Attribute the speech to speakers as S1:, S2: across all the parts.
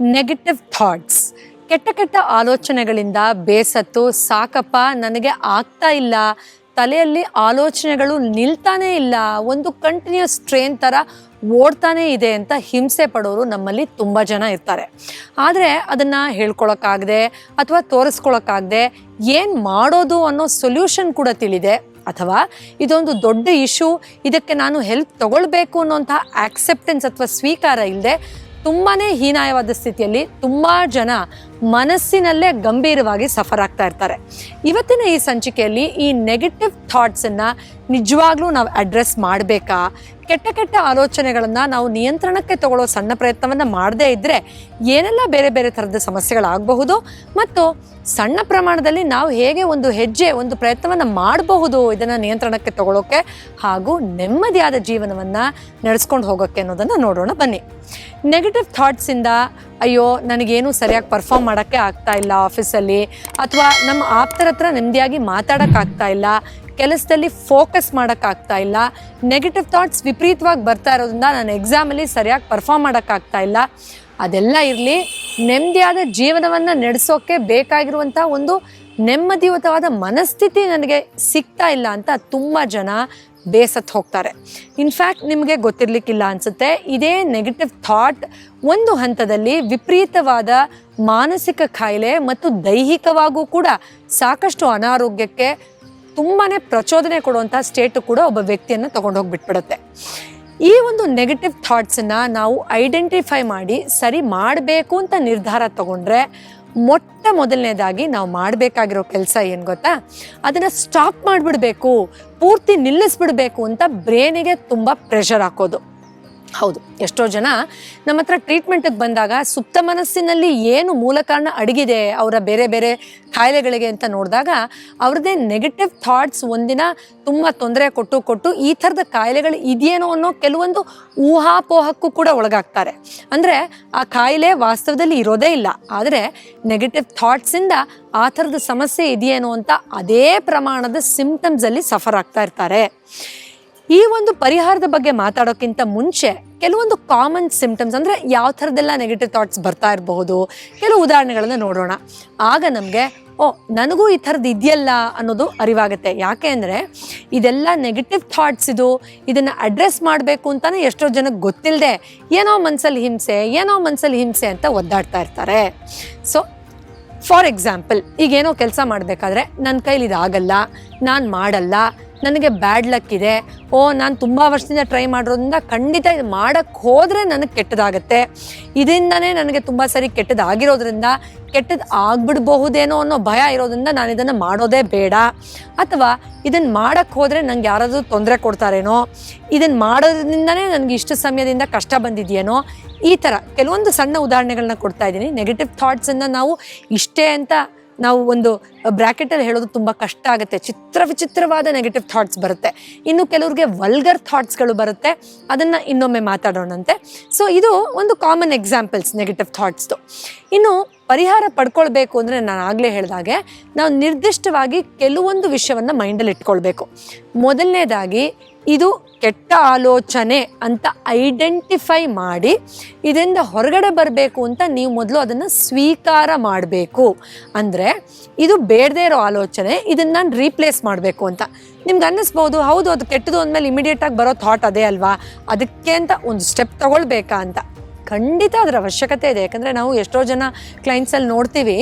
S1: Negative thoughts ಕೆಟ್ಟ ಕೆಟ್ಟ ಆಲೋಚನೆಗಳಿಂದ ಬೇಸತ್ತು, ಸಾಕಪ್ಪ, ನನಗೆ ಆಗ್ತಾ ಇಲ್ಲ, ತಲೆಯಲ್ಲಿ ಆಲೋಚನೆಗಳು ನಿಲ್ತಾನೇ ಇಲ್ಲ, ಒಂದು ಕಂಟಿನ್ಯೂಸ್ ಟ್ರೈನ್ ಥರ ಓಡ್ತಾನೇ ಇದೆ ಅಂತ ಹಿಂಸೆ ಪಡೋರು ನಮ್ಮಲ್ಲಿ ತುಂಬ ಜನ ಇರ್ತಾರೆ. ಆದರೆ ಅದನ್ನು ಹೇಳ್ಕೊಳಕ್ಕಾಗದೆ ಅಥವಾ ತೋರಿಸ್ಕೊಳಕ್ಕಾಗದೆ ಏನು ಮಾಡೋದು ಅನ್ನೋ ಸೊಲ್ಯೂಷನ್ ಕೂಡ ತಿಳಿದೆ. ಅಥವಾ ಇದೊಂದು ದೊಡ್ಡ ಇಶ್ಯೂ ಇದಕ್ಕೆ ನಾನು ಹೆಲ್ಪ್ ತಗೊಳ್ಬೇಕು ಅನ್ನೋಂಥ ಆಕ್ಸೆಪ್ಟೆನ್ಸ್ ಅಥವಾ ಸ್ವೀಕಾರ ಇಲ್ಲದೆ ತುಂಬಾ ಹೀನಾಯವಾದ ಸ್ಥಿತಿಯಲ್ಲಿ ತುಂಬ ಜನ ಮನಸ್ಸಿನಲ್ಲೇ ಗಂಭೀರವಾಗಿ ಸಫರ್ ಆಗ್ತಾ ಇರ್ತಾರೆ. ಇವತ್ತಿನ ಈ ಸಂಚಿಕೆಯಲ್ಲಿ ಈ ನೆಗೆಟಿವ್ ಥಾಟ್ಸನ್ನು ನಿಜವಾಗ್ಲೂ ನಾವು ಅಡ್ರೆಸ್ ಮಾಡಬೇಕಾ? ಕೆಟ್ಟ ಕೆಟ್ಟ ಆಲೋಚನೆಗಳನ್ನು ನಾವು ನಿಯಂತ್ರಣಕ್ಕೆ ತಗೊಳ್ಳೋ ಸಣ್ಣ ಪ್ರಯತ್ನವನ್ನು ಮಾಡದೇ ಇದ್ದರೆ ಏನೆಲ್ಲ ಬೇರೆ ಬೇರೆ ಥರದ ಸಮಸ್ಯೆಗಳಾಗಬಹುದು? ಮತ್ತು ಸಣ್ಣ ಪ್ರಮಾಣದಲ್ಲಿ ನಾವು ಹೇಗೆ ಒಂದು ಹೆಜ್ಜೆ, ಒಂದು ಪ್ರಯತ್ನವನ್ನು ಮಾಡಬಹುದು ಇದನ್ನು ನಿಯಂತ್ರಣಕ್ಕೆ ತಗೊಳ್ಳೋಕ್ಕೆ ಹಾಗೂ ನೆಮ್ಮದಿಯಾದ ಜೀವನವನ್ನು ನಡೆಸ್ಕೊಂಡು ಹೋಗೋಕ್ಕೆ ಅನ್ನೋದನ್ನು ನೋಡೋಣ ಬನ್ನಿ. ನೆಗೆಟಿವ್ ಥಾಟ್ಸಿಂದ ಅಯ್ಯೋ, ನನಗೇನು ಸರಿಯಾಗಿ ಪರ್ಫಾರ್ಮ್ ಮಾಡೋಕ್ಕೆ ಆಗ್ತಾ ಇಲ್ಲ ಆಫೀಸಲ್ಲಿ ಅಥವಾ ನಮ್ಮ ಆಪ್ತರ ಹತ್ರ ನೆಮ್ಮದಿಯಾಗಿ ಮಾತಾಡೋಕ್ಕಾಗ್ತಾ ಇಲ್ಲ. ಕೆಲಸದಲ್ಲಿ ಫೋಕಸ್ ಮಾಡೋಕ್ಕಾಗ್ತಾ ಇಲ್ಲ. ನೆಗೆಟಿವ್ ಥಾಟ್ಸ್ ವಿಪರೀತವಾಗಿ ಬರ್ತಾ ಇರೋದ್ರಿಂದ ನಾನು ಎಕ್ಸಾಮಲ್ಲಿ ಸರಿಯಾಗಿ ಪರ್ಫಾರ್ಮ್ ಮಾಡೋಕ್ಕಾಗ್ತಾ ಇಲ್ಲ. ಅದೆಲ್ಲ ಇರಲಿ, ನೆಮ್ಮದಿಯಾದ ಜೀವನವನ್ನು ನಡೆಸೋಕ್ಕೆ ಬೇಕಾಗಿರುವಂಥ ಒಂದು ನೆಮ್ಮದಿಯುತವಾದ ಮನಸ್ಥಿತಿ ನನಗೆ ಸಿಗ್ತಾ ಇಲ್ಲ ಅಂತ ತುಂಬ ಜನ ಬೇಸತ್ತು ಹೋಗ್ತಾರೆ. ಇನ್ಫ್ಯಾಕ್ಟ್ ನಿಮಗೆ ಗೊತ್ತಿರಲಿಕ್ಕಿಲ್ಲ ಅನಿಸುತ್ತೆ. ಇದೇ ನೆಗೆಟಿವ್ ಥಾಟ್ ಒಂದು ಹಂತದಲ್ಲಿ ವಿಪರೀತವಾದ ಮಾನಸಿಕ ಕಾಯಿಲೆ ಮತ್ತು ದೈಹಿಕವಾಗೂ ಕೂಡ ಸಾಕಷ್ಟು ಅನಾರೋಗ್ಯಕ್ಕೆ ತುಂಬಾ ಪ್ರಚೋದನೆ ಕೊಡುವಂಥ ಸ್ಟೇಟು ಕೂಡ ಒಬ್ಬ ವ್ಯಕ್ತಿಯನ್ನು ತೊಗೊಂಡು ಹೋಗ್ಬಿಟ್ಬಿಡುತ್ತೆ ಈ ಒಂದು ನೆಗೆಟಿವ್ ಥಾಟ್ಸನ್ನು ನಾವು ಐಡೆಂಟಿಫೈ ಮಾಡಿ ಸರಿ ಮಾಡಬೇಕು ಅಂತ ನಿರ್ಧಾರ ತಗೊಂಡ್ರೆ ಮೊಟ್ಟ ಮೊದಲನೇದಾಗಿ ನಾವು ಮಾಡಬೇಕಾಗಿರೋ ಕೆಲಸ ಏನು ಗೊತ್ತಾ? ಅದನ್ನು ಸ್ಟಾಪ್ ಮಾಡಿಬಿಡಬೇಕು, ಪೂರ್ತಿ ನಿಲ್ಲಿಸ್ಬಿಡ್ಬೇಕು ಅಂತ ಬ್ರೇನಿಗೆ ತುಂಬ ಪ್ರೆಷರ್ ಹಾಕೋದು. ಹೌದು, ಎಷ್ಟೋ ಜನ ನಮ್ಮ ಹತ್ರ ಟ್ರೀಟ್ಮೆಂಟಿಗೆ ಬಂದಾಗ ಸುಪ್ತ ಮನಸ್ಸಿನಲ್ಲಿ ಏನು ಮೂಲ ಕಾರಣ ಅಡಗಿದೆ, ಅವರ ಬೇರೆ ಬೇರೆ ಕಾಯಿಲೆಗಳಿಗೆ ಅಂತ ನೋಡಿದಾಗ ಅವ್ರದ್ದೇ ನೆಗೆಟಿವ್ ಥಾಟ್ಸ್ ಒಂದಿನ ತುಂಬ ತೊಂದರೆ ಕೊಟ್ಟು ಕೊಟ್ಟು ಈ ಥರದ ಕಾಯಿಲೆಗಳು ಇದೆಯೇನೋ ಅನ್ನೋ ಕೆಲವೊಂದು ಊಹಾಪೋಹಕ್ಕೂ ಕೂಡ ಒಳಗಾಗ್ತಾರೆ. ಅಂದರೆ ಆ ಕಾಯಿಲೆ ವಾಸ್ತವದಲ್ಲಿ ಇರೋದೇ ಇಲ್ಲ, ಆದರೆ ನೆಗೆಟಿವ್ ಥಾಟ್ಸಿಂದ ಆ ಥರದ ಸಮಸ್ಯೆ ಇದೆಯೇನೋ ಅಂತ ಅದೇ ಪ್ರಮಾಣದ ಸಿಂಪ್ಟಮ್ಸಲ್ಲಿ ಸಫರ್ ಆಗ್ತಾ ಇರ್ತಾರೆ. ಈ ಒಂದು ಪರಿಹಾರದ ಬಗ್ಗೆ ಮಾತಾಡೋಕ್ಕಿಂತ ಮುಂಚೆ ಕೆಲವೊಂದು ಕಾಮನ್ ಸಿಂಪ್ಟಮ್ಸ್ ಅಂದರೆ ಯಾವ ಥರದ್ದೆಲ್ಲ ನೆಗೆಟಿವ್ ಥಾಟ್ಸ್ ಬರ್ತಾ ಇರಬಹುದು, ಕೆಲವು ಉದಾಹರಣೆಗಳನ್ನು ನೋಡೋಣ. ಆಗ ನಮಗೆ, ಓ, ನನಗೂ ಈ ಥರದ್ದು ಇದೆಯಲ್ಲ ಅನ್ನೋದು ಅರಿವಾಗುತ್ತೆ. ಯಾಕೆ ಅಂದರೆ, ಇದೆಲ್ಲ ನೆಗೆಟಿವ್ ಥಾಟ್ಸ್ ಇದು, ಇದನ್ನು ಅಡ್ರೆಸ್ ಮಾಡಬೇಕು ಅಂತಲೇ ಎಷ್ಟೋ ಜನಕ್ಕೆ ಗೊತ್ತಿಲ್ಲದೆ ಏನೋ ಮನಸ್ಸಲ್ಲಿ ಹಿಂಸೆ, ಏನೋ ಮನಸ್ಸಲ್ಲಿ ಹಿಂಸೆ ಅಂತ ಒದ್ದಾಡ್ತಾ ಇರ್ತಾರೆ. ಸೊ ಫಾರ್ ಎಕ್ಸಾಂಪಲ್ ಈಗೇನೋ ಕೆಲಸ ಮಾಡಬೇಕಾದ್ರೆ ನನ್ನ ಕೈಲಿ ಇದಾಗಲ್ಲ ನಾನು ಮಾಡಲ್ಲ ನನಗೆ ಬ್ಯಾಡ್ ಲಕ್ ಇದೆ. ಓ, ನಾನು ತುಂಬ ವರ್ಷದಿಂದ ಟ್ರೈ ಮಾಡಿರೋದ್ರಿಂದ ಖಂಡಿತ ಇದು ಮಾಡೋಕ್ಕೆ ಹೋದರೆ ನನಗೆ ಕೆಟ್ಟದಾಗತ್ತೆ. ಇದರಿಂದನೇ ನನಗೆ ತುಂಬ ಸರಿ ಕೆಟ್ಟದಾಗಿರೋದ್ರಿಂದ ಕೆಟ್ಟದ್ದು ಆಗ್ಬಿಡ್ಬಹುದೇನೋ ಅನ್ನೋ ಭಯ ಇರೋದ್ರಿಂದ ನಾನು ಇದನ್ನು ಮಾಡೋದೇ ಬೇಡ. ಅಥವಾ ಇದನ್ನು ಮಾಡೋಕ್ಕೆ ಹೋದರೆ ನನಗೆ ಯಾರಾದರೂ ತೊಂದರೆ ಕೊಡ್ತಾರೇನೋ? ಇದನ್ನು ಮಾಡೋದ್ರಿಂದನೇ ನನಗೆ ಇಷ್ಟು ಸಮಯದಿಂದ ಕಷ್ಟ ಬಂದಿದೆಯೇನೋ? ಈ ಥರ ಕೆಲವೊಂದು ಸಣ್ಣ ಉದಾಹರಣೆಗಳನ್ನ ಕೊಡ್ತಾ ಇದ್ದೀನಿ. ನೆಗೆಟಿವ್ ಥಾಟ್ಸನ್ನು ನಾವು ಇಷ್ಟೇ ಅಂತ ನಾವು ಒಂದು ಬ್ರ್ಯಾಕೆಟಲ್ಲಿ ಹೇಳೋದು ತುಂಬ ಕಷ್ಟ ಆಗುತ್ತೆ. ಚಿತ್ರ ವಿಚಿತ್ರವಾದ ನೆಗೆಟಿವ್ ಥಾಟ್ಸ್ ಬರುತ್ತೆ. ಇನ್ನು ಕೆಲವ್ರಿಗೆ ವಲ್ಗರ್ ಥಾಟ್ಸ್ಗಳು ಬರುತ್ತೆ. ಅದನ್ನು ಇನ್ನೊಮ್ಮೆ ಮಾತಾಡೋಣಂತೆ. ಸೊ ಇದು ಒಂದು ಕಾಮನ್ ಎಕ್ಸಾಂಪಲ್ಸ್ ನೆಗೆಟಿವ್ ಥಾಟ್ಸ್ದು ಇನ್ನು ಪರಿಹಾರ ಪಡ್ಕೊಳ್ಬೇಕು ಅಂದರೆ ನಾನು ಆಗಲೇ ಹೇಳಿದಾಗೆ, ನಾವು ನಿರ್ದಿಷ್ಟವಾಗಿ ಕೆಲವೊಂದು ವಿಷಯವನ್ನು ಮೈಂಡಲ್ಲಿ ಇಟ್ಕೊಳ್ಬೇಕು. ಮೊದಲನೇದಾಗಿ ಇದು ಕೆಟ್ಟ ಆಲೋಚನೆ ಅಂತ ಐಡೆಂಟಿಫೈ ಮಾಡಿ ಇದರಿಂದ ಹೊರಗಡೆ ಬರಬೇಕು ಅಂತ ನೀವು ಮೊದಲು ಅದನ್ನು ಸ್ವೀಕಾರ ಮಾಡಬೇಕು. ಅಂದರೆ ಇದು ಬೇಡದೇ ಇರೋ ಆಲೋಚನೆ, ಇದನ್ನು ನಾನು ರೀಪ್ಲೇಸ್ ಮಾಡಬೇಕು ಅಂತ. ನಿಮ್ಗೆ ಅನ್ನಿಸ್ಬೋದು, ಹೌದು ಅದು ಕೆಟ್ಟದು ಅಂದಮೇಲೆ ಇಮಿಡಿಯೇಟಾಗಿ ಬರೋ ಥಾಟ್ ಅದೇ ಅಲ್ವಾ? ಅದಕ್ಕೆ ಅಂತ ಒಂದು ಸ್ಟೆಪ್ ತಗೊಳ್ಬೇಕಾ ಅಂತ. ಖಂಡಿತ ಅದರ ಅವಶ್ಯಕತೆ ಇದೆ. ಯಾಕಂದರೆ ನಾವು ಎಷ್ಟೋ ಜನ ಕ್ಲೈಂಟ್ಸಲ್ಲಿ ನೋಡ್ತೀವಿ,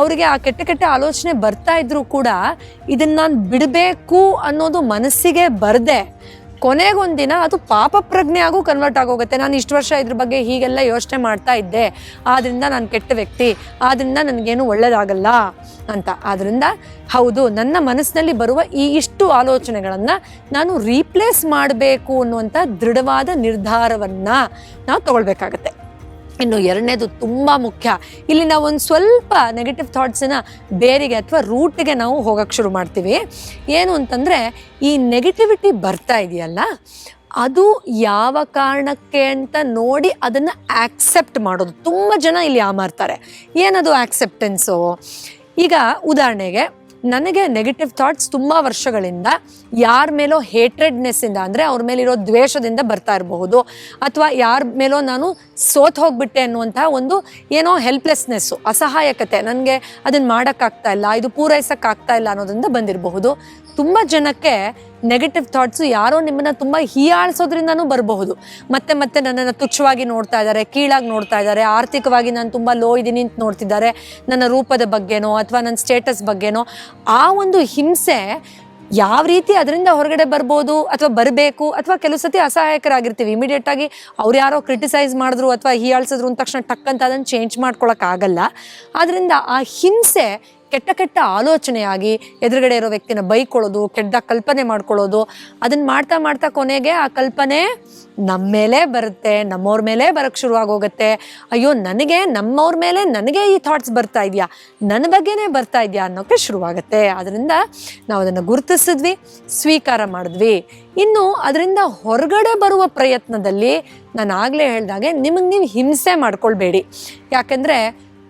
S1: ಅವರಿಗೆ ಆ ಕೆಟ್ಟ ಕೆಟ್ಟ ಆಲೋಚನೆ ಬರ್ತಾ ಇದ್ರೂ ಕೂಡ ಇದನ್ನು ನಾನು ಬಿಡಬೇಕು ಅನ್ನೋದು ಮನಸ್ಸಿಗೆ ಬರದೆ. ಕೊನೆಗೊಂದಿನ ಅದು ಪಾಪ ಪ್ರಜ್ಞೆ ಆಗು ಕನ್ವರ್ಟ್ ಆಗೋಗುತ್ತೆ. ನಾನು ಇಷ್ಟು ವರ್ಷ ಇದ್ರ ಬಗ್ಗೆ ಹೀಗೆಲ್ಲ ಯೋಚನೆ ಮಾಡ್ತಾ ಇದ್ದೆ. ಆದ್ದರಿಂದ ನಾನು ಕೆಟ್ಟ ವ್ಯಕ್ತಿ ಆದ್ದರಿಂದ ನನಗೇನು ಒಳ್ಳೆಯದಾಗಲ್ಲ ಅಂತ. ಆದ್ದರಿಂದ ಹೌದು, ನನ್ನ ಮನಸ್ಸಿನಲ್ಲಿ ಬರುವ ಈ ಆಲೋಚನೆಗಳನ್ನು ನಾನು ರೀಪ್ಲೇಸ್ ಮಾಡಬೇಕು ಅನ್ನುವಂಥ ದೃಢವಾದ ನಿರ್ಧಾರವನ್ನು ನಾವು ತಗೊಳ್ಬೇಕಾಗತ್ತೆ. ಇನ್ನು ಎರಡನೇದು ತುಂಬ ಮುಖ್ಯ. ಇಲ್ಲಿ ನಾವು ಒಂದು ಸ್ವಲ್ಪ ನೆಗೆಟಿವ್ ಥಾಟ್ಸನ್ನು ಬೇರಿಗೆ ಅಥವಾ ರೂಟ್ಗೆ ನಾವು ಹೋಗೋಕ್ಕೆ ಶುರು ಮಾಡ್ತೀವಿ. ಏನು ಅಂತಂದರೆ, ಈ ನೆಗೆಟಿವಿಟಿ ಬರ್ತಾ ಇದೆಯಲ್ಲ, ಅದು ಯಾವ ಕಾರಣಕ್ಕೆ ಅಂತ ನೋಡಿ ಅದನ್ನು ಆಕ್ಸೆಪ್ಟ್ ಮಾಡೋದು. ತುಂಬ ಜನ ಇಲ್ಲಿ ಆಮಾರ್ತಾರೆ ಏನದು ಆಕ್ಸೆಪ್ಟೆನ್ಸು ಈಗ ಉದಾಹರಣೆಗೆ ನನಗೆ ನೆಗೆಟಿವ್ ಥಾಟ್ಸ್ ತುಂಬ ವರ್ಷಗಳಿಂದ ಯಾರ ಮೇಲೋ ಹೇಟ್ರೆಡ್ನೆಸ್ಸಿಂದ ಅಂದರೆ ಅವ್ರ ಮೇಲಿರೋ ದ್ವೇಷದಿಂದ ಬರ್ತಾ ಇರಬಹುದು ಅಥವಾ ಯಾರ ಮೇಲೋ ನಾನು ಸೋತ್ ಹೋಗ್ಬಿಟ್ಟೆ ಅನ್ನುವಂತಹ ಒಂದು ಏನೋ ಹೆಲ್ಪ್ಲೆಸ್ನೆಸ್ಸು ಅಸಹಾಯಕತೆ, ನನಗೆ ಅದನ್ನು ಮಾಡೋಕ್ಕಾಗ್ತಾ ಇಲ್ಲ, ಇದು ಪೂರೈಸೋಕ್ಕಾಗ್ತಾ ಇಲ್ಲ ಅನ್ನೋದ್ರಿಂದ ಬಂದಿರಬಹುದು. ತುಂಬ ಜನಕ್ಕೆ ನೆಗೆಟಿವ್ ಥಾಟ್ಸು ಯಾರೋ ನಿಮ್ಮನ್ನು ತುಂಬ ಹೀಯಾಳಿಸೋದ್ರಿಂದನೂ ಬರಬಹುದು. ಮತ್ತೆ ಮತ್ತೆ ನನ್ನನ್ನು ತುಚ್ಛವಾಗಿ ನೋಡ್ತಾ ಇದ್ದಾರೆ, ಕೀಳಾಗಿ ನೋಡ್ತಾ ಇದ್ದಾರೆ, ಆರ್ಥಿಕವಾಗಿ ನಾನು ತುಂಬ ಲೋ ಇದ್ದೀನಿ ಅಂತ ನೋಡ್ತಿದ್ದಾರೆ. ನನ್ನ ರೂಪದ ಬಗ್ಗೆನೋ ಅಥವಾ ನನ್ನ ಸ್ಟೇಟಸ್ ಬಗ್ಗೆನೋ ಆ ಒಂದು ಹಿಂಸೆ ಯಾವ ರೀತಿ ಅದರಿಂದ ಹೊರಗಡೆ ಬರ್ಬೋದು ಅಥವಾ ಬರಬೇಕು ಅಥವಾ ಕೆಲವು ಸತಿ ಅಸಹಾಯಕರಾಗಿರ್ತೀವಿ. ಇಮಿಡಿಯೇಟ್ ಆಗಿ ಅವ್ರು ಯಾರೋ ಕ್ರಿಟಿಸೈಸ್ ಮಾಡಿದ್ರು ಅಥವಾ ಹೀಯಾಳ್ಸಿದ್ರು ಅಂದ ತಕ್ಷಣ ಟಕ್ಕಂತ ಅದನ್ನು ಚೇಂಜ್ ಮಾಡ್ಕೊಳಕ್ಕಾಗಲ್ಲ ಆದ್ದರಿಂದ ಆ ಹಿಂಸೆ ಕೆಟ್ಟ ಕೆಟ್ಟ ಆಲೋಚನೆಯಾಗಿ ಎದುರುಗಡೆ ಇರೋ ವ್ಯಕ್ತಿನ ಬೈಕೊಳ್ಳೋದು ಕೆಟ್ಟ ಕಲ್ಪನೆ ಮಾಡ್ಕೊಳ್ಳೋದು ಅದನ್ನ ಮಾಡ್ತಾ ಮಾಡ್ತಾ ಕೊನೆಗೆ ಆ ಕಲ್ಪನೆ ನಮ್ಮ ಮೇಲೆ ಬರುತ್ತೆ, ನಮ್ಮವ್ರ ಮೇಲೆ ಬರಕ್ಕೆ ಶುರುವಾಗೋಗುತ್ತೆ. ಅಯ್ಯೋ, ನನಗೆ ನಮ್ಮವ್ರ ಮೇಲೆ ನನಗೆ ಈ ಥಾಟ್ಸ್ ಬರ್ತಾ ಇದೆಯಾ? ನನ್ನ ಬಗ್ಗೆನೇ ಬರ್ತಾ ಇದೆಯಾ ಅನ್ನೋಕ್ಕೆ ಶುರುವಾಗುತ್ತೆ. ಅದರಿಂದ ನಾವು ಅದನ್ನು ಗುರುತಿಸಿದ್ವಿ, ಸ್ವೀಕಾರ ಮಾಡಿದ್ವಿ. ಇನ್ನು ಅದರಿಂದ ಹೊರಗಡೆ ಬರುವ ಪ್ರಯತ್ನದಲ್ಲಿ ನಾನು ಆಗಲೇ ಹೇಳ್ದಾಗೆ ನಿಮಗೆ ನೀವು ಹಿಂಸೆ ಮಾಡ್ಕೊಳ್ಬೇಡಿ. ಯಾಕೆಂದರೆ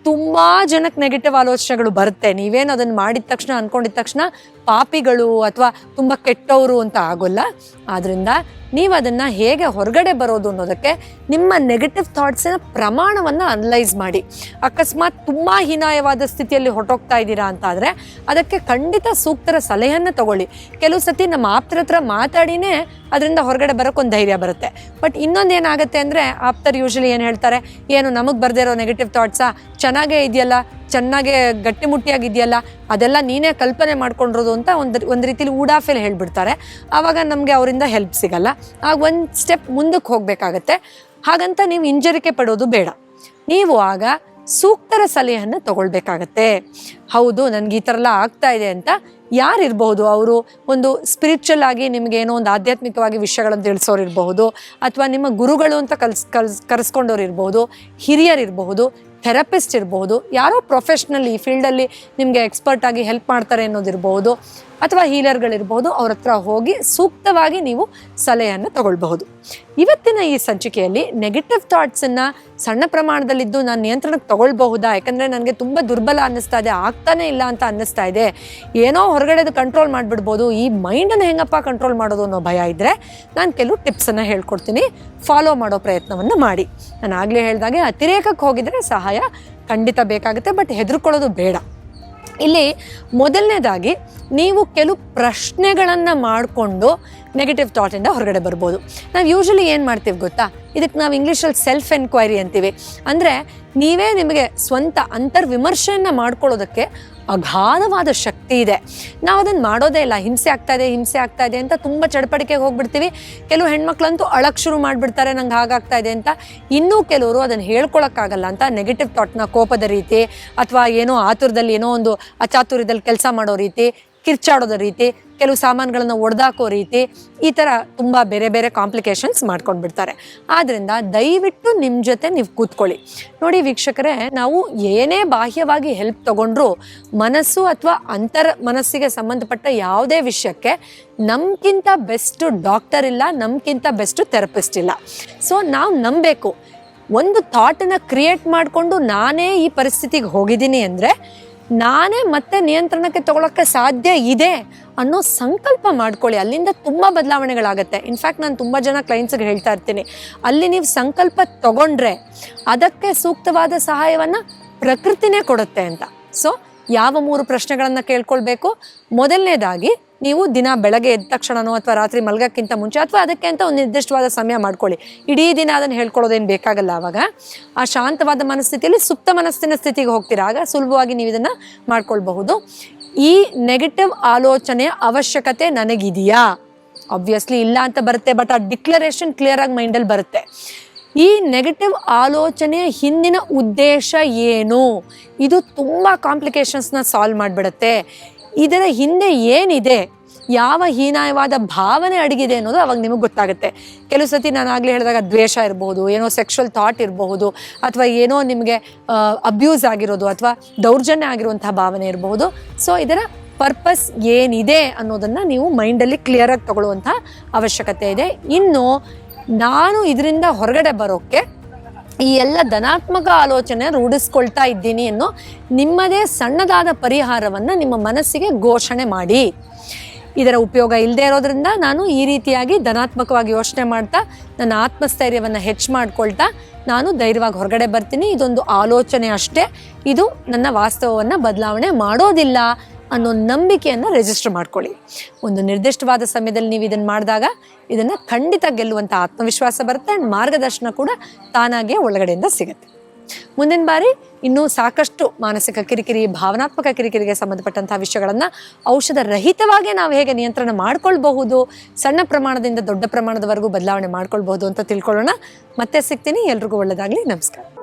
S1: ತುಂಬ ಜನಕ್ಕೆ ನೆಗೆಟಿವ್ ಆಲೋಚನೆಗಳು ಬರುತ್ತೆ. ನೀವೇನು ಅದನ್ನು ಮಾಡಿದ ತಕ್ಷಣ ಅಂದ್ಕೊಂಡಿದ ತಕ್ಷಣ ಪಾಪಿಗಳು ಅಥವಾ ತುಂಬ ಕೆಟ್ಟವರು ಅಂತ ಆಗೋಲ್ಲ. ಆದ್ದರಿಂದ ನೀವು ಅದನ್ನು ಹೇಗೆ ಹೊರಗಡೆ ಬರೋದು ಅನ್ನೋದಕ್ಕೆ ನಿಮ್ಮ ನೆಗೆಟಿವ್ ಥಾಟ್ಸಿನ ಪ್ರಮಾಣವನ್ನು ಅನಲೈಸ್ ಮಾಡಿ. ಅಕಸ್ಮಾತ್ ತುಂಬ ಹೀನಾಯವಾದ ಸ್ಥಿತಿಯಲ್ಲಿ ಹೊರಟೋಗ್ತಾ ಇದ್ದೀರಾ ಅಂತ ಆದರೆ ಅದಕ್ಕೆ ಖಂಡಿತ ಸೂಕ್ತರ ಸಲಹೆಯನ್ನು ತಗೊಳ್ಳಿ. ಕೆಲವು ಸತಿ ನಮ್ಮ ಆಪ್ತರ ಹತ್ರ ಮಾತಾಡಿನೇ ಅದರಿಂದ ಹೊರಗಡೆ ಬರೋಕ್ಕೊಂದು ಧೈರ್ಯ ಬರುತ್ತೆ. ಬಟ್ ಇನ್ನೊಂದು ಏನಾಗುತ್ತೆ ಅಂದರೆ ಆಪ್ತರು ಯೂಶಲಿ ಏನು ಹೇಳ್ತಾರೆ? ಏನು ನಮಗೆ ಬರ್ದೇ ಇರೋ ನೆಗೆಟಿವ್ ಥಾಟ್ಸಾ ಚೆನ್ನಾಗೇ ಇದೆಯಲ್ಲ? ಚೆನ್ನಾಗೆ ಗಟ್ಟಿಮುಟ್ಟಿಯಾಗಿದೆಯಲ್ಲ, ಅದೆಲ್ಲ ನೀನೇ ಕಲ್ಪನೆ ಮಾಡ್ಕೊಂಡಿರೋದು ಅಂತ ಒಂದು ಒಂದು ರೀತಿಲಿ ಊಡಾಫೆಲ್ ಹೇಳ್ಬಿಡ್ತಾರೆ. ಆವಾಗ ನಮಗೆ ಅವರಿಂದ ಹೆಲ್ಪ್ ಸಿಗಲ್ಲ. ಆಗ ಒಂದು ಸ್ಟೆಪ್ ಮುಂದಕ್ಕೆ ಹೋಗಬೇಕಾಗತ್ತೆ. ಹಾಗಂತ ನೀವು ಹಿಂಜರಿಕೆ ಪಡೋದು ಬೇಡ. ನೀವು ಆಗ ಸೂಕ್ತರ ಸಲಹೆಯನ್ನು ತಗೊಳ್ಬೇಕಾಗತ್ತೆ. ಹೌದು, ನನಗೆ ಈ ಥರ ಎಲ್ಲ ಆಗ್ತಾ ಇದೆ ಅಂತ ಯಾರಿರ್ಬಹುದು ಅವರು ಒಂದು ಸ್ಪಿರಿಚುವಲ್ ಆಗಿ ನಿಮಗೆ ಏನೋ ಒಂದು ಆಧ್ಯಾತ್ಮಿಕವಾಗಿ ವಿಷಯಗಳನ್ನು ತಿಳಿಸೋರು ಇರಬಹುದು, ಅಥವಾ ನಿಮ್ಮ ಗುರುಗಳು ಅಂತ ಕಲ್ಸ್ ಕಲ್ಸ್ ಕರೆಸ್ಕೊಂಡವ್ರು ಇರಬಹುದು ಹಿರಿಯರಿರಬಹುದು ಥೆರಪಿಸ್ಟ್ ಇರಬಹುದು ಯಾರೋ ಪ್ರೊಫೆಷ್ನಲ್ ಈ ಫೀಲ್ಡಲ್ಲಿ ನಿಮಗೆ ಎಕ್ಸ್ಪರ್ಟಾಗಿ ಹೆಲ್ಪ್ ಮಾಡ್ತಾರೆ ಅನ್ನೋದಿರಬಹುದು ಅಥವಾ ಹೀಲರ್ಗಳಿರ್ಬೋದು ಅವ್ರ ಹತ್ರ ಹೋಗಿ ಸೂಕ್ತವಾಗಿ ನೀವು ಸಲಹೆಯನ್ನು ತಗೊಳ್ಬಹುದು. ಇವತ್ತಿನ ಈ ಸಂಚಿಕೆಯಲ್ಲಿ ನೆಗೆಟಿವ್ ಥಾಟ್ಸನ್ನು ಸಣ್ಣ ಪ್ರಮಾಣದಲ್ಲಿದ್ದು ನಾನು ನಿಯಂತ್ರಣಕ್ಕೆ ತಗೊಳ್ಬಹುದಾ? ಯಾಕಂದರೆ ನನಗೆ ತುಂಬ ದುರ್ಬಲ ಅನ್ನಿಸ್ತಾ ಇದೆ, ಆಗ್ತಾನೆ ಇಲ್ಲ ಅಂತ ಅನ್ನಿಸ್ತಾ ಇದೆ. ಏನೋ ಹೊರಗಡೆದು ಕಂಟ್ರೋಲ್ ಮಾಡಿಬಿಡ್ಬೋದು, ಈ ಮೈಂಡನ್ನು ಹೆಂಗಪ್ಪ ಕಂಟ್ರೋಲ್ ಮಾಡೋದು ಅನ್ನೋ ಭಯ ಇದ್ದರೆ ನಾನು ಕೆಲವು ಟಿಪ್ಸನ್ನು ಹೇಳ್ಕೊಡ್ತೀನಿ. ಫಾಲೋ ಮಾಡೋ ಪ್ರಯತ್ನವನ್ನು ಮಾಡಿ. ನಾನು ಆಗಲೇ ಹೇಳಿದಾಗೆ ಅತಿರೇಕಕ್ಕೆ ಹೋಗಿದರೆ ಸಹಾಯ ಖಂಡಿತ ಬೇಕಾಗುತ್ತೆ ಬಟ್ ಹೆದರ್ಕೊಳ್ಳೋದು ಬೇಡ. ಇಲ್ಲಿ ಮೊದಲನೇದಾಗಿ ನೀವು ಕೆಲವು ಪ್ರಶ್ನೆಗಳನ್ನು ಮಾಡಿಕೊಂಡು ನೆಗೆಟಿವ್ ಥಾಟಿಂದ ಹೊರಗಡೆ ಬರ್ಬೋದು. ನಾವು ಯೂಶಲಿ ಏನು ಮಾಡ್ತೀವಿ ಗೊತ್ತಾ? ಇದಕ್ಕೆ ನಾವು ಇಂಗ್ಲೀಷಲ್ಲಿ ಸೆಲ್ಫ್ ಎನ್ಕ್ವೈರಿ ಅಂತೀವಿ. ಅಂದರೆ ನೀವೇ ನಿಮಗೆ ಸ್ವಂತ ಅಂತರ್ವಿಮರ್ಶೆಯನ್ನು ಮಾಡ್ಕೊಳ್ಳೋದಕ್ಕೆ ಅಗಾಧವಾದ ಶಕ್ತಿ ಇದೆ. ನಾವು ಅದನ್ನು ಮಾಡೋದೇ ಇಲ್ಲ. ಹಿಂಸೆ ಆಗ್ತಾ ಇದೆ, ಹಿಂಸೆ ಆಗ್ತಾ ಇದೆ ಅಂತ ತುಂಬ ಚಡಪಡಿಕೆಗೆ ಹೋಗ್ಬಿಡ್ತೀವಿ. ಕೆಲವು ಹೆಣ್ಮಕ್ಳಂತೂ ಅಳಕ್ಕೆ ಶುರು ಮಾಡಿಬಿಡ್ತಾರೆ, ನಂಗೆ ಹಾಗಾಗ್ತಾ ಇದೆ ಅಂತ. ಇನ್ನೂ ಕೆಲವರು ಅದನ್ನು ಹೇಳ್ಕೊಳಕ್ಕಾಗಲ್ಲ ಅಂತ ನೆಗೆಟಿವ್ ಥಾಟ್ನ ಕೋಪದ ರೀತಿ, ಅಥವಾ ಏನೋ ಆತುರದಲ್ಲಿ ಏನೋ ಒಂದು ಅಚಾತುರ್ಯದಲ್ಲಿ ಕೆಲಸ ಮಾಡೋ ರೀತಿ ಕಿರ್ಚಾಡೋದ ರೀತಿ, ಕೆಲವು ಸಾಮಾನುಗಳನ್ನು ಒಡೆದಾಕೋ ರೀತಿ ಈ ಥರ ತುಂಬ ಬೇರೆ ಬೇರೆ ಕಾಂಪ್ಲಿಕೇಶನ್ಸ್ ಮಾಡ್ಕೊಂಡು ಬಿಡ್ತಾರೆ ಆದ್ದರಿಂದ ದಯವಿಟ್ಟು ನಿಮ್ಮ ಜೊತೆ ನೀವು ಕೂತ್ಕೊಳ್ಳಿ. ನೋಡಿ ವೀಕ್ಷಕರೇ, ನಾವು ಏನೇ ಬಾಹ್ಯವಾಗಿ ಹೆಲ್ಪ್ ತಗೊಂಡ್ರೂ ಮನಸ್ಸು ಅಥವಾ ಅಂತರ ಮನಸ್ಸಿಗೆ ಸಂಬಂಧಪಟ್ಟ ಯಾವುದೇ ವಿಷಯಕ್ಕೆ ನಮಗಿಂತ ಬೆಸ್ಟ್ ಡಾಕ್ಟರ್ ಇಲ್ಲ ನಮ್ಗಿಂತ ಬೆಸ್ಟ್ ಥೆರಪಿಸ್ಟ್ ಇಲ್ಲ. ಸೊ ನಾವು ನಂಬಬೇಕು. ಒಂದು ಥಾಟನ್ನು ಕ್ರಿಯೇಟ್ ಮಾಡಿಕೊಂಡು ನಾನೇ ಈ ಪರಿಸ್ಥಿತಿಗೆ ಹೋಗಿದ್ದೀನಿ ಅಂದರೆ ನಾನೇ ಮತ್ತೆ ನಿಯಂತ್ರಣಕ್ಕೆ ತಗೊಳಕ್ಕೆ ಸಾಧ್ಯ ಇದೆ ಅನ್ನೋ ಸಂಕಲ್ಪ ಮಾಡ್ಕೊಳ್ಳಿ. ಅಲ್ಲಿಂದ ತುಂಬ ಬದಲಾವಣೆಗಳಾಗುತ್ತೆ. ಇನ್ಫ್ಯಾಕ್ಟ್ ನಾನು ತುಂಬ ಜನ ಕ್ಲೈಂಟ್ಸ್ಗೆ ಹೇಳ್ತಾ ಇರ್ತೀನಿ. ಅಲ್ಲಿ ನೀವು ಸಂಕಲ್ಪ ತಗೊಂಡ್ರೆ ಅದಕ್ಕೆ ಸೂಕ್ತವಾದ ಸಹಾಯವನ್ನು ಪ್ರಕೃತಿನೇ ಕೊಡುತ್ತೆ ಅಂತ. ಸೊ ಯಾವ ಮೂರು ಪ್ರಶ್ನೆಗಳನ್ನು ಕೇಳ್ಕೊಳ್ಬೇಕು? ಮೊದಲನೇದಾಗಿ ನೀವು ದಿನ ಬೆಳಗ್ಗೆ ಎದ್ದ ತಕ್ಷಣನೋ ಅಥವಾ ರಾತ್ರಿ ಮಲಗಕ್ಕಿಂತ ಮುಂಚೆ ಅಥವಾ ಅದಕ್ಕೆ ಅಂತ ಒಂದು ನಿರ್ದಿಷ್ಟವಾದ ಸಮಯ ಮಾಡ್ಕೊಳ್ಳಿ. ಇಡೀ ದಿನ ಅದನ್ನು ಹೇಳ್ಕೊಳ್ಳೋದೇನು ಬೇಕಾಗಲ್ಲ ಆವಾಗ ಆ ಶಾಂತವಾದ ಮನಸ್ಥಿತಿಯಲ್ಲಿ ಸುಪ್ತ ಮನಸ್ಸಿನ ಸ್ಥಿತಿಗೆ ಹೋಗ್ತೀರಾ. ಆಗ ಸುಲಭವಾಗಿ ನೀವು ಇದನ್ನು ಮಾಡ್ಕೊಳ್ಬಹುದು. ಈ ನೆಗೆಟಿವ್ ಆಲೋಚನೆಯ ಅವಶ್ಯಕತೆ ನನಗಿದೆಯಾ? ಆಬ್ವಿಯಸ್ಲಿ ಇಲ್ಲ ಅಂತ ಬರುತ್ತೆ ಬಟ್ ಆ ಡಿಕ್ಲರೇಷನ್ ಕ್ಲಿಯರ್ ಆಗಿ ಮೈಂಡಲ್ಲಿ ಬರುತ್ತೆ. ಈ ನೆಗೆಟಿವ್ ಆಲೋಚನೆಯ ಹಿಂದಿನ ಉದ್ದೇಶ ಏನು? ಇದು ತುಂಬ ಕಾಂಪ್ಲಿಕೇಶನ್ಸ್ನ ಸಾಲ್ವ್ ಮಾಡಿಬಿಡುತ್ತೆ. ಇದರ ಹಿಂದೆ ಏನಿದೆ? ಯಾವ ಹೀನಾಯವಾದ ಭಾವನೆ ಅಡಗಿದೆ ಅನ್ನೋದು ಅವಾಗ ನಿಮಗೆ ಗೊತ್ತಾಗುತ್ತೆ. ಕೆಲವು ಸತಿ ನಾನು ಆಗಲೇ ಹೇಳಿದಾಗ ದ್ವೇಷ ಇರಬಹುದು, ಏನೋ ಸೆಕ್ಷುವಲ್ ಥಾಟ್ ಇರಬಹುದು, ಅಥವಾ ಏನೋ ನಿಮಗೆ ಅಬ್ಯೂಸ್ ಆಗಿರೋದು, ಅಥವಾ ದೌರ್ಜನ್ಯ ಆಗಿರುವಂತಹ ಭಾವನೆ ಇರಬಹುದು. ಸೊ ಇದರ ಪರ್ಪಸ್ ಏನಿದೆ ಅನ್ನೋದನ್ನು ನೀವು ಮೈಂಡಲ್ಲಿ ಕ್ಲಿಯರಾಗಿ ತಗೊಳ್ಳುವಂಥ ಅವಶ್ಯಕತೆ ಇದೆ. ಇನ್ನು, ನಾನು ಇದರಿಂದ ಹೊರಗಡೆ ಬರೋಕ್ಕೆ ಈ ಎಲ್ಲ ಧನಾತ್ಮಕ ಆಲೋಚನೆ ರೂಢಿಸ್ಕೊಳ್ತಾ ಇದ್ದೀನಿ ಅನ್ನೋ ನಿಮ್ಮದೇ ಸಣ್ಣದಾದ ಪರಿಹಾರವನ್ನು ನಿಮ್ಮ ಮನಸ್ಸಿಗೆ ಘೋಷಣೆ ಮಾಡಿ. ಇದರ ಉಪಯೋಗ ಇಲ್ಲದೆ ಇರೋದ್ರಿಂದ ನಾನು ಈ ರೀತಿಯಾಗಿ ಧನಾತ್ಮಕವಾಗಿ ಯೋಚನೆ ಮಾಡ್ತಾ, ನನ್ನ ಆತ್ಮಸ್ಥೈರ್ಯವನ್ನು ಹೆಚ್ಚು ಮಾಡ್ಕೊಳ್ತಾ ನಾನು ಧೈರ್ಯವಾಗಿ ಹೊರಗಡೆ ಬರ್ತೀನಿ. ಇದೊಂದು ಆಲೋಚನೆ ಅಷ್ಟೇ. ಇದು ನನ್ನ ವಾಸ್ತವವನ್ನು ಬದಲಾವಣೆ ಮಾಡೋದಿಲ್ಲ. ಅನ್ನೋ ನಂಬಿಕೆಯನ್ನು ರಿಜಿಸ್ಟರ್ ಮಾಡ್ಕೊಳ್ಳಿ. ಒಂದು ನಿರ್ದಿಷ್ಟವಾದ ಸಮಯದಲ್ಲಿ ನೀವು ಇದನ್ನು ಮಾಡಿದಾಗ ಇದನ್ನು ಖಂಡಿತ ಗೆಲ್ಲುವಂಥ ಆತ್ಮವಿಶ್ವಾಸ ಬರುತ್ತೆ ಆ್ಯಂಡ್ ಮಾರ್ಗದರ್ಶನ ಕೂಡ ತಾನಾಗೆ ಒಳಗಡೆಯಿಂದ ಸಿಗುತ್ತೆ. ಮುಂದಿನ ಬಾರಿ ಇನ್ನೂ ಸಾಕಷ್ಟು ಮಾನಸಿಕ ಕಿರಿಕಿರಿ, ಭಾವನಾತ್ಮಕ ಕಿರಿಕಿರಿಗೆ ಸಂಬಂಧಪಟ್ಟಂತಹ ವಿಷಯಗಳನ್ನು ಔಷಧ ರಹಿತವಾಗಿ ನಾವು ಹೇಗೆ ನಿಯಂತ್ರಣ ಮಾಡ್ಕೊಳ್ಬಹುದು, ಸಣ್ಣ ಪ್ರಮಾಣದಿಂದ ದೊಡ್ಡ ಪ್ರಮಾಣದವರೆಗೂ ಬದಲಾವಣೆ ಮಾಡ್ಕೊಳ್ಬಹುದು ಅಂತ ತಿಳ್ಕೊಳ್ಳೋಣ. ಮತ್ತೆ ಸಿಗ್ತೀನಿ. ಎಲ್ರಿಗೂ ಒಳ್ಳೆಯದಾಗಲಿ ನಮಸ್ಕಾರ.